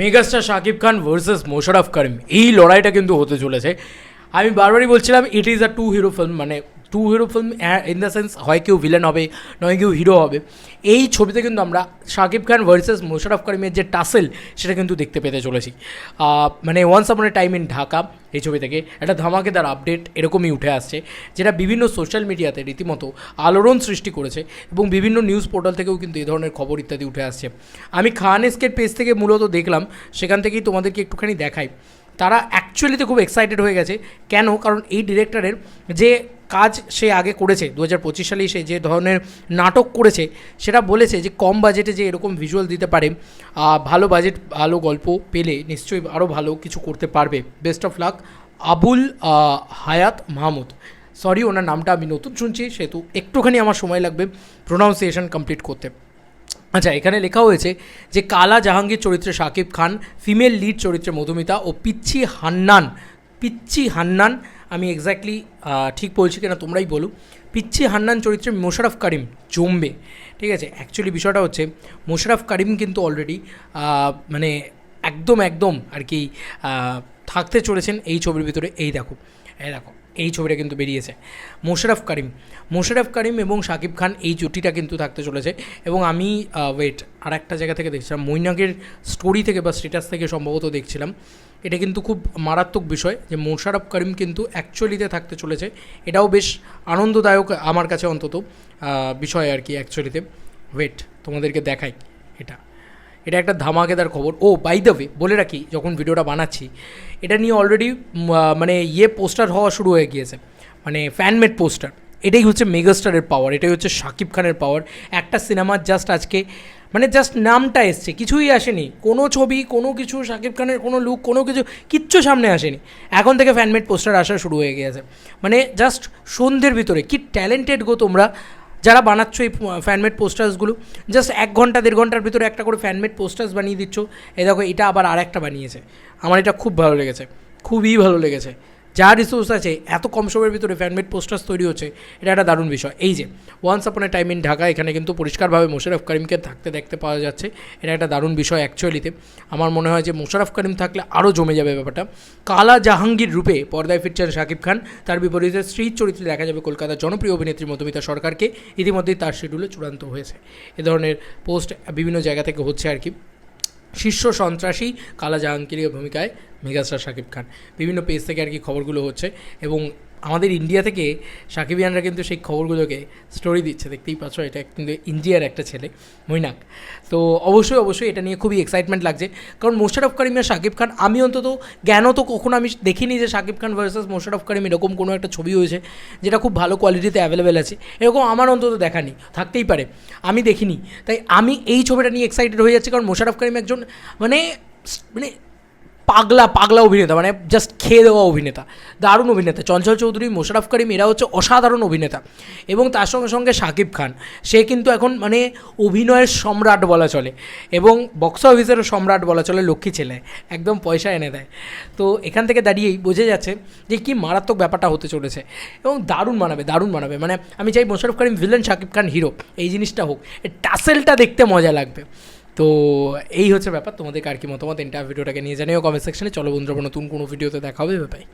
Megastar Shakib Khan versus Mosharraf Karim. এই লড়াইটা কিন্তু হতে চলেছে। আমি বারবারই বলছিলাম it is a two hero film মানে two hero film in the sense হয় কেউ ভিলেন হবে, নয় কেউ হিরো হবে। এই ছবিতে কিন্তু আমরা শাকিব খান ভার্সেস মোশারফ করিমের যে টাসেল সেটা কিন্তু দেখতে পেতে চলেছি। মানে once upon A time in Dhaka, এই ছবি থেকে। একটা ধামাকেদার আপডেট এরকমই উঠে আসছে, যেটা বিভিন্ন সোশ্যাল মিডিয়াতে রীতিমতো আলোড়ন সৃষ্টি করেছে এবং বিভিন্ন নিউজ পোর্টাল থেকেও কিন্তু এই ধরনের খবর ইত্যাদি উঠে আসছে। আমি খান এসকের পেজ থেকে মূলত দেখলাম, সেখান থেকেই তোমাদেরকে একটুখানি দেখাই। তারা অ্যাকচুয়ালিতে খুব এক্সাইটেড হয়ে গেছে। কেন? কারণ এই ডিরেক্টরের যে কাজ সে আগে করেছে দু হাজার পঁচিশ সালেই সে যে ধরনের নাটক করেছে, সেটা বলেছে যে কম বাজেটে যে এরকম ভিজুয়াল দিতে পারে ভালো বাজেট ভালো গল্প পেলে নিশ্চয়ই আরও ভালো কিছু করতে পারবে। বেস্ট অফ লাক আবুল হায়াত মাহমুদ। সরি ওনার নামটা আমি নতুন শুনছি, সেহেতু একটুখানি আমার সময় লাগবে প্রোনাউন্সিয়েশন কমপ্লিট করতে। আচ্ছা এখানে লেখা হয়েছে যে কালা জাহাঙ্গীর চরিত্রে শাকিব খান ফিমেল লিড চরিত্রে মধুমিতা ও পিচ্ছি হান্নান। পিচ্ছি হান্নান, আমি এক্স্যাক্টলি ঠিক বলছি কিনা তোমরাই বলো। পিচ্ছি হান্নান চরিত্রে মোশারফ করিম জমবে, ঠিক আছে? অ্যাকচুয়ালি বিষয়টা হচ্ছে মোশারফ করিম কিন্তু অলরেডি মানে একদম একদম আর কি থাকতে চলেছেন এই ছবির ভিতরে। এই দেখো এই দেখো, এই ছবিটা কিন্তু বেরিয়েছে। মোশারফ করিম মোশারফ করিম এবং শাকিব খান এই জুটিটা কিন্তু থাকতে চলেছে। এবং আমি ওয়েট আর একটা জায়গা থেকে দেখছিলাম, মৈনাকের স্টোরি থেকে বা স্ট্যাটাস থেকে সম্ভবত দেখছিলাম। এটা কিন্তু খুব মারাত্মক বিষয় যে মোশারফ করিম কিন্তু অ্যাকচুয়ালিতে থাকতে চলেছে। এটাও বেশ আনন্দদায়ক আমার কাছে অন্তত বিষয় আর কি অ্যাকচুয়ালিতে ওয়েট তোমাদেরকে দেখাই এটা। এটা একটা ধামাকেদার খবর। ও বাই দ্য ওয়ে বলে রাখি, যখন ভিডিওটা বানাচ্ছি, এটা নিয়ে অলরেডি মানে ইয়ে পোস্টার হওয়া শুরু হয়ে গিয়েছে। মানে ফ্যানমেড পোস্টার। এটাই হচ্ছে মেগাস্টারের পাওয়ার এটাই হচ্ছে শাকিব খানের পাওয়ার একটা সিনেমার জাস্ট আজকে মানে জাস্ট নামটা এসছে, কিছুই আসেনি। কোনো ছবি, কোনো কিছু, শাকিব খানের কোনো লুক কোনো কিছু, কিচ্ছু সামনে আসেনি। এখন থেকে ফ্যানমেড পোস্টার আসা শুরু হয়ে গিয়েছে। মানে জাস্ট সন্ধ্যের ভিতরে, কি ট্যালেন্টেড গো তোমরা যারা বানাচ্ছ এই ফ্যানমেড পোস্টার্সগুলো জাস্ট এক ঘণ্টা, দেড় ঘণ্টার ভিতরে একটা করে ফ্যানমেড পোস্টার্স বানিয়ে দিচ্ছ। এই দেখো, এটা আবার আর একটা বানিয়েছে। আমার এটা খুব ভালো লেগেছে। খুবই ভালো লেগেছে। যা রিসোর্স আছে, এত কম সময়ের ভিতরে ফ্যানমেড পোস্টার্স তৈরি হচ্ছে, এটা একটা দারুণ বিষয়। এই যে once upon A time in Dhaka, এখানে কিন্তু পরিষ্কারভাবে মোশারফ করিমকে থাকতে দেখতে পাওয়া যাচ্ছে, এটা একটা দারুণ বিষয় অ্যাকচুয়ালিতে আমার মনে হয় যে মোশারফ করিম থাকলে আরও জমে যাবে ব্যাপারটা। কালা জাহাঙ্গীর রূপে পর্দায় ফিরছেন শাকিব খান, তার বিপরীতে স্ত্রী চরিত্রে দেখা যাবে কলকাতার জনপ্রিয় অভিনেত্রী মধুমিতা সরকারকে, ইতিমধ্যেই তার শিডিউলে চূড়ান্ত হয়েছে। এ ধরনের পোস্ট বিভিন্ন জায়গা থেকে হচ্ছে আর কি। শীর্ষ সন্ত্রাসী কালা জাহাঙ্গীরের ভূমিকায় মেগাস্টার শাকিব খান। বিভিন্ন পেজ থেকে আর কি খবরগুলো হচ্ছে এবং আমাদের ইন্ডিয়া থেকে সাকিবিয়ানরা কিন্তু সেই খবরগুলোকে স্টোরি দিচ্ছে, দেখতেই পাচ্ছ এটা কিন্তু ইন্ডিয়ার একটা ছেলে, মৈনাক। তো অবশ্যই অবশ্যই এটা নিয়ে খুবই এক্সাইটমেন্ট লাগছে। কারণ মোশারফ করিম আর শাকিব খান, আমি অন্তত জ্ঞান তো কখনো আমি দেখিনি যে শাকিব খান ভার্সেস মোশারফ করিম এরকম কোনো একটা ছবি হয়েছে, যেটা খুব ভালো কোয়ালিটিতে অ্যাভেলেবেল আছে। এরকম আমার অন্তত দেখা নেই, থাকতেই পারে। আমি দেখিনি। তাই আমি এই ছবিটা নিয়ে এক্সাইটেড হয়ে যাচ্ছি, কারণ মোশারফ করিম একজন মানে মানে পাগলা পাগলা অভিনেতা মানে জাস্ট খেয়ে দেওয়া অভিনেতা, দারুণ অভিনেতা। চঞ্চল চৌধুরী মোশারফ করিম, এরা হচ্ছে অসাধারণ অভিনেতা। এবং তার সঙ্গে সঙ্গে শাকিব খান, সে কিন্তু এখন মানে অভিনয়ের সম্রাট বলা চলে এবং বক্স অফিসেরও সম্রাট বলা চলে লক্ষ্মী ছেলে একদম পয়সা এনে দেয়। তো এখান থেকে দাঁড়িয়েই বোঝা যাচ্ছে যে কী মারাত্মক ব্যাপারটা হতে চলেছে এবং দারুণ বানাবে দারুণ বানাবে মানে আমি চাই মোশারফ করিম ভিলেন শাকিব খান হিরো এই জিনিসটা হোক টাসেলটা দেখতে মজা লাগবে। তো এই হচ্ছে ব্যাপার। তোমাদের কার কি মতামত এন্টার ভিডিওটাকে নিয়ে জানিও কমেন্ট সেকশনে চলো বন্ধুরা নতুন কোনো ভিডিওতে দেখা হবে ব্যাপারে